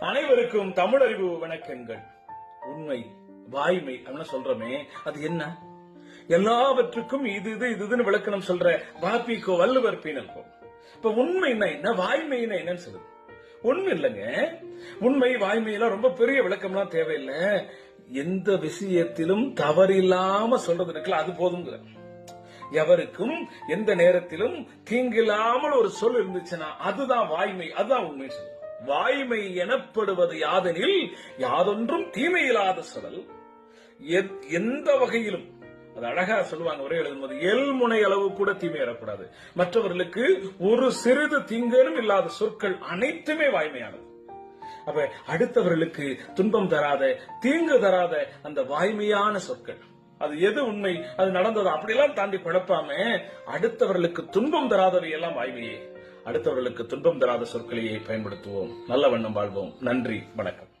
அனைவருக்கும் தமிழறிவு வணக்கங்கள். உண்மை வாய்மை அப்படின்னு சொல்றோமே அது என்ன? எல்லாவற்றுக்கும் இது இது இதுன்னு விளக்கணம் சொல்ற வாபிக்கோ வள்ளுவர் பீனல்கோ இப்ப உண்மைன்னா என்ன வாய்மைன்னா என்னன்னு சொல்லுது ஒண்ணு இல்லைங்க. உண்மை வாய்மையெல்லாம் ரொம்ப பெரிய விளக்கம்லாம் தேவையில்லை. எந்த விஷயத்திலும் தவறில்லாம சொல்றது இருக்குல்ல அது போதுங்கிற. எவருக்கும் எந்த நேரத்திலும் தீங்கில்லாமல் ஒரு சொல் இருந்துச்சுன்னா அதுதான் வாய்மை அதுதான் உண்மை சொல் வாய்மை எனப்படுவது யாதெனில் யாதொன்றும் தீமை இல்லாத எத்- எந்த வகையிலும் அது அழகா சொல்லுவாங்க ஒரே எழுதும்போது எல்முனை அளவு கூட தீமை வரக்கூடாது மற்றவர்களுக்கு ஒரு சிறிது தீங்கனும் இல்லாத சொற்கள் அனைத்துமே வாய்மையானது. அப்ப அடுத்தவர்களுக்கு துன்பம் தராத தீங்கு தராத அந்த வாய்மையான சொற்கள். அது எது உண்மை அது நடந்தது அப்படியெல்லாம் தாண்டி குழப்பாம அடுத்தவர்களுக்கு துன்பம் தராதவை எல்லாம் வாய்மையே. அடுத்தவர்களுக்கு துன்பம் தராத சொற்களையே பயன்படுத்துவோம். நல்ல வண்ணம் வாழ்வோம். நன்றி. வணக்கம்.